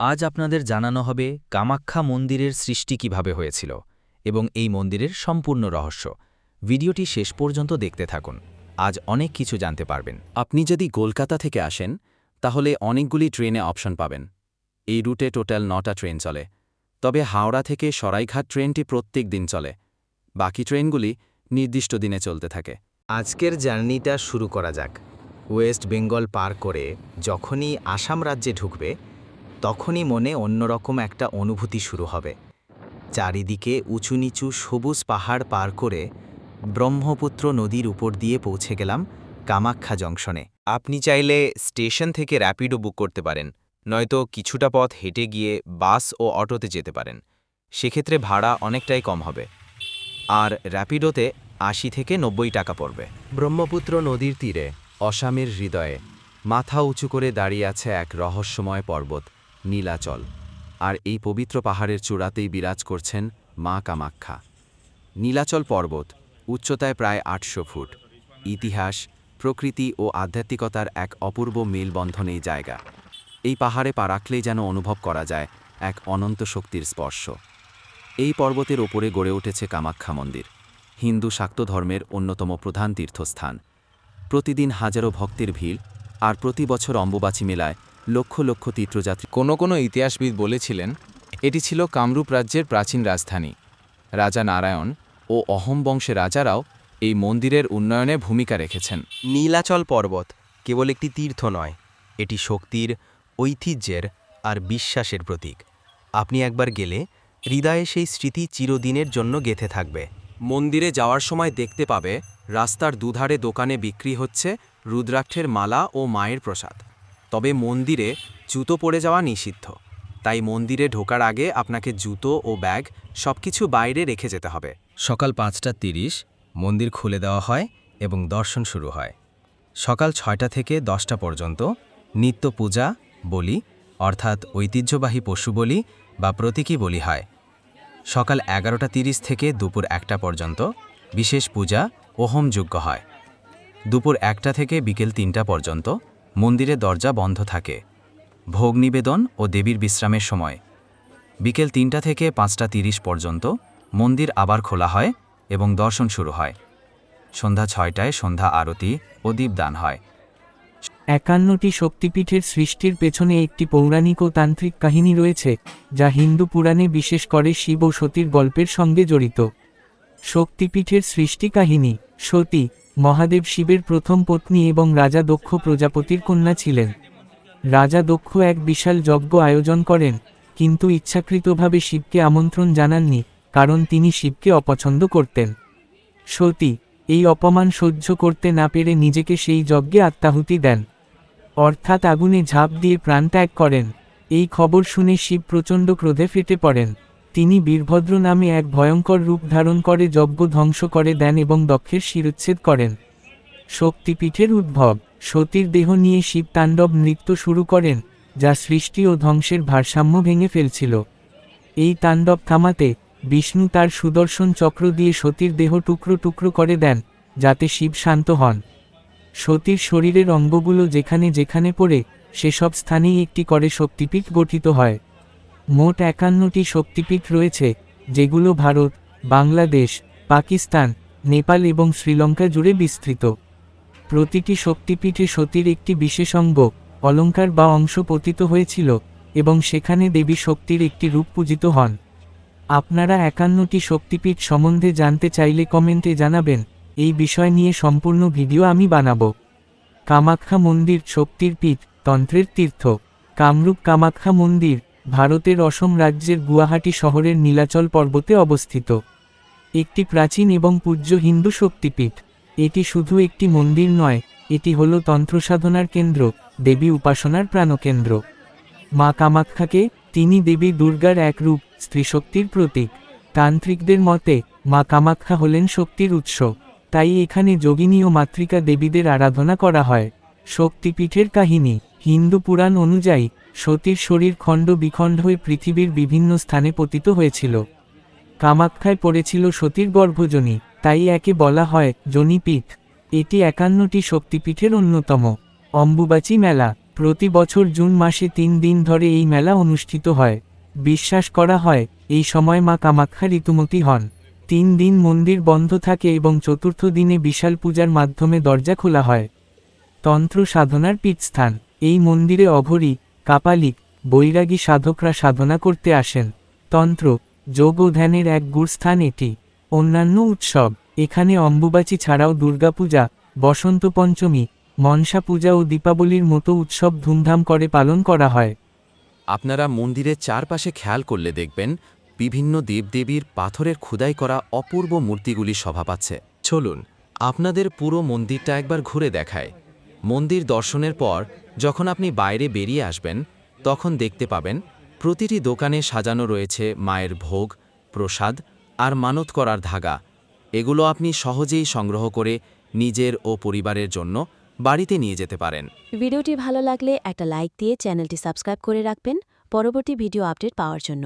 আজ আপনাদের জানানো হবে কামাখ্যা মন্দিরের সৃষ্টি কীভাবে হয়েছিল এবং এই মন্দিরের সম্পূর্ণ রহস্য। ভিডিওটি শেষ পর্যন্ত দেখতে থাকুন। আজ অনেক কিছু জানতে পারবেন। আপনি যদি কলকাতা থেকে আসেন তাহলে অনেকগুলি ট্রেনে অপশন পাবেন। এই রুটে টোটাল নটা ট্রেন চলে। তবে হাওড়া থেকে সরাইঘাট ট্রেনটি প্রত্যেক দিন চলে। বাকি ট্রেনগুলি নির্দিষ্ট দিনে চলতে থাকে। আজকের জার্নিটা শুরু করা যাক। ওয়েস্ট বেঙ্গল পার করে যখনই আসাম রাজ্যে ঢুকবে তখনই মনে অন্যরকম একটা অনুভূতি শুরু হবে। চারিদিকে উঁচু নিচু সবুজ পাহাড় পার করে ব্রহ্মপুত্র নদীর উপর দিয়ে পৌঁছে গেলাম কামাখ্যা জংশনে। আপনি চাইলে স্টেশন থেকে র্যাপিডো বুক করতে পারেন, নয়তো কিছুটা পথ হেঁটে গিয়ে বাস ও অটোতে যেতে পারেন। সেক্ষেত্রে ভাড়া অনেকটাই কম হবে। আর র্যাপিডোতে আশি থেকে নব্বই টাকা পড়বে। ব্রহ্মপুত্র নদীর তীরে অসামের হৃদয়ে মাথা উঁচু করে দাঁড়িয়ে আছে এক রহস্যময় পর্বত। নীলাচল, আর এই পবিত্র পাহাড়ের চূড়াতেই বিরাজ করছেন মা কামাখ্যা। নীলাচল পর্বত উচ্চতায় প্রায় আটশো ফুট। ইতিহাস, প্রকৃতি ও আধ্যাত্মিকতার এক অপূর্ব মেলবন্ধন এই জায়গা। এই পাহাড়ে পা রাখলেই যেন অনুভব করা যায় এক অনন্ত শক্তির স্পর্শ। এই পর্বতের ওপরে গড়ে উঠেছে কামাখ্যা মন্দির, হিন্দু শাক্ত ধর্মের অন্যতম প্রধান তীর্থস্থান। প্রতিদিন হাজারো ভক্তের ভিড়, আর প্রতি বছর অম্বুবাচী মেলায় লক্ষ লক্ষ তীর্থযাত্রী কোনো কোনো ইতিহাসবিদ বলেছিলেন, এটি ছিল কামরূপ রাজ্যের প্রাচীন রাজধানী। রাজা নারায়ণ ও অহম বংশের রাজারাও এই মন্দিরের উন্নয়নে ভূমিকা রেখেছেন। নীলাচল পর্বত কেবল একটি তীর্থ নয়, এটি শক্তির, ঐতিহ্যের আর বিশ্বাসের প্রতীক। আপনি একবার গেলে হৃদয়ে সেই স্মৃতি চিরদিনের জন্য গেথে থাকবে। মন্দিরে যাওয়ার সময় দেখতে পাবে রাস্তার দুধারে দোকানে বিক্রি হচ্ছে রুদ্রাক্ষের মালা ও মায়ের প্রসাদ। তবে মন্দিরে জুতো পরে যাওয়া নিষিদ্ধ। তাই মন্দিরে ঢোকার আগে আপনাকে জুতো ও ব্যাগ সবকিছু বাইরে রেখে যেতে হবে। সকাল পাঁচটা তিরিশ, মন্দির খুলে দেওয়া হয় এবং দর্শন শুরু হয়। সকাল ছয়টা থেকে দশটা পর্যন্ত নিত্য পূজা, বলি, অর্থাৎ ঐতিহ্যবাহী পশু বলি বা প্রতীকী বলি হয়। সকাল এগারোটা তিরিশ থেকে দুপুর একটা পর্যন্ত বিশেষ পূজা ও হোমযজ্ঞ হয়। দুপুর একটা থেকে বিকেল তিনটা পর্যন্ত মন্দিরে দরজা বন্ধ থাকে। ভোগ নিবেদন ও দেবীর বিশ্রামের সময়। বিকেল তিনটা থেকে পাঁচটা তিরিশ পর্যন্ত মন্দির আবার খোলা হয় এবং দর্শন শুরু হয়। সন্ধ্যা ছয়টায় সন্ধ্যা আরতি ও দীপদান হয়। একান্নটি শক্তিপীঠের সৃষ্টির পেছনে একটি পৌরাণিক ও তান্ত্রিক কাহিনী রয়েছে, যা হিন্দু পুরাণে বিশেষ করে শিব ও সতীর গল্পের সঙ্গে জড়িত। শক্তিপীঠের সৃষ্টি কাহিনী, সতী মহাদেব শিবের প্রথম পত্নী এবং রাজা দক্ষ প্রজাপতির কন্যা ছিলেন। রাজা দক্ষ এক বিশাল যজ্ঞ আয়োজন করেন, কিন্তু ইচ্ছাকৃতভাবে শিবকে আমন্ত্রণ জানাননি, কারণ তিনি শিবকে অপছন্দ করতেন। সতী, এই অপমান সহ্য করতে না পেরে নিজেকে সেই যজ্ঞে আত্মাহুতি দেন। অর্থাৎ আগুনে ঝাঁপ দিয়ে প্রাণ ত্যাগ করেন। এই খবর শুনে শিব প্রচণ্ড ক্রোধে ফেটে পড়েন। তিনি বীরভদ্র নামে এক ভয়ঙ্কর রূপ ধারণ করে যজ্ঞ ধ্বংস করে দেন এবং দক্ষের শিরুচ্ছেদ করেন। শক্তিপীঠের উদ্ভব, সতীর দেহ নিয়ে শিব তাণ্ডব নৃত্য শুরু করেন, যা সৃষ্টি ও ধ্বংসের ভারসাম্য ভেঙে ফেলছিল। এই তাণ্ডব থামাতে বিষ্ণু তার সুদর্শন চক্র দিয়ে সতীর দেহ টুকরো টুকরো করে দেন, যাতে শিব শান্ত হন। সতীর শরীরের অঙ্গগুলো যেখানে যেখানে পড়ে, সেসব স্থানেই একটি করে শক্তিপীঠ গঠিত হয়। মোট একান্নটি শক্তিপীঠ রয়েছে, যেগুলো ভারত, বাংলাদেশ, পাকিস্তান, নেপাল এবং শ্রীলঙ্কা জুড়ে বিস্তৃত। প্রতিটি শক্তিপীঠে সতীর একটি বিশেষ অঙ্গ, অলঙ্কার বা অংশ পতিত হয়েছিল, এবং সেখানে দেবী শক্তির একটি রূপ পূজিত হন। আপনারা একান্নটি শক্তিপীঠ সম্বন্ধে জানতে চাইলে কমেন্টে জানাবেন, এই বিষয় নিয়ে সম্পূর্ণ ভিডিও আমি বানাবো। কামাখ্যা মন্দির শক্তির পীঠ, তন্ত্রের তীর্থ। কামরূপ কামাখ্যা মন্দির ভারতের অসম রাজ্যের গুয়াহাটি শহরের নীলাচল পর্বতে অবস্থিত। একটি প্রাচীন এবং পূজ্য হিন্দু শক্তিপীঠ। এটি শুধু একটি মন্দির নয়, এটি হল তন্ত্রসাধনার কেন্দ্র, দেবী উপাসনার প্রাণকেন্দ্র। মা কামাখ্যাকে তিনি দেবী দুর্গার এক রূপ, স্ত্রীশক্তির প্রতীক। তান্ত্রিকদের মতে, মা কামাখ্যা হলেন শক্তির উৎস। তাই এখানে যোগিনী ও মাতৃকা দেবীদের আরাধনা করা হয়। শক্তিপীঠের কাহিনী হিন্দু পুরাণ অনুযায়ী, সতীর শরীর খণ্ড বিখণ্ড হয়ে পৃথিবীর বিভিন্ন স্থানে পতিত হয়েছিল। কামাক্ষায় পড়েছিল সতীর গর্ভজনী, তাই একে বলা হয় জনিপীঠ। এটি একান্নটি শক্তিপীঠের অন্যতম। অম্বুবাচী মেলা, প্রতি বছর জুন মাসে তিন দিন ধরে এই মেলা অনুষ্ঠিত হয়। বিশ্বাস করা হয়, এই সময় মা কামাখ্যা ঋতুমতী হন। তিন দিন মন্দির বন্ধ থাকে এবং চতুর্থ দিনে বিশাল পূজার মাধ্যমে দরজা খোলা হয়। তন্ত্র সাধনার পীঠস্থান। এই মন্দিরে অঘরী কাপালিক বৈরাগী সাধকরা সাধনা করতে আসেন। তন্ত্র, যোগ ও ধ্যানের এক গুরস্থান এটি। অন্যান্য উৎসব, এখানে অম্বুবাচী ছাড়াও দুর্গাপূজা, বসন্ত পঞ্চমী, মনসা পূজা ও দীপাবলির মতো উৎসব ধুমধাম করে পালন করা হয়। আপনারা মন্দিরের চারপাশে খেয়াল করলে দেখবেন, বিভিন্ন দেবদেবীর পাথরের খোদাই করা অপূর্ব মূর্তিগুলি শোভা পাচ্ছে। চলুন, আপনাদের পুরো মন্দিরটা একবার ঘুরে দেখায় মন্দির দর্শনের পর যখন আপনি বাইরে বেরিয়ে আসবেন, তখন দেখতে পাবেন প্রতিটি দোকানে সাজানো রয়েছে মায়ের ভোগ, প্রসাদ আর মানত করার ধাগা। এগুলো আপনি সহজেই সংগ্রহ করে নিজের ও পরিবারের জন্য বাড়িতে নিয়ে যেতে পারেন। ভিডিওটি ভালো লাগলে একটা লাইক দিয়ে চ্যানেলটি সাবস্ক্রাইব করে রাখবেন। পরবর্তী ভিডিও আপডেট পাওয়ার জন্য।